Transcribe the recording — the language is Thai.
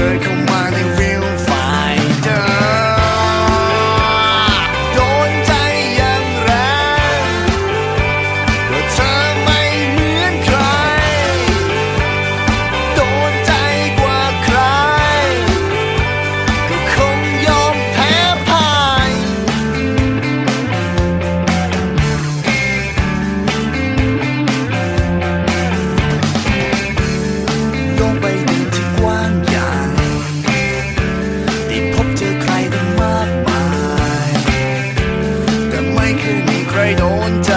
circle. คืมีใครโดนใจ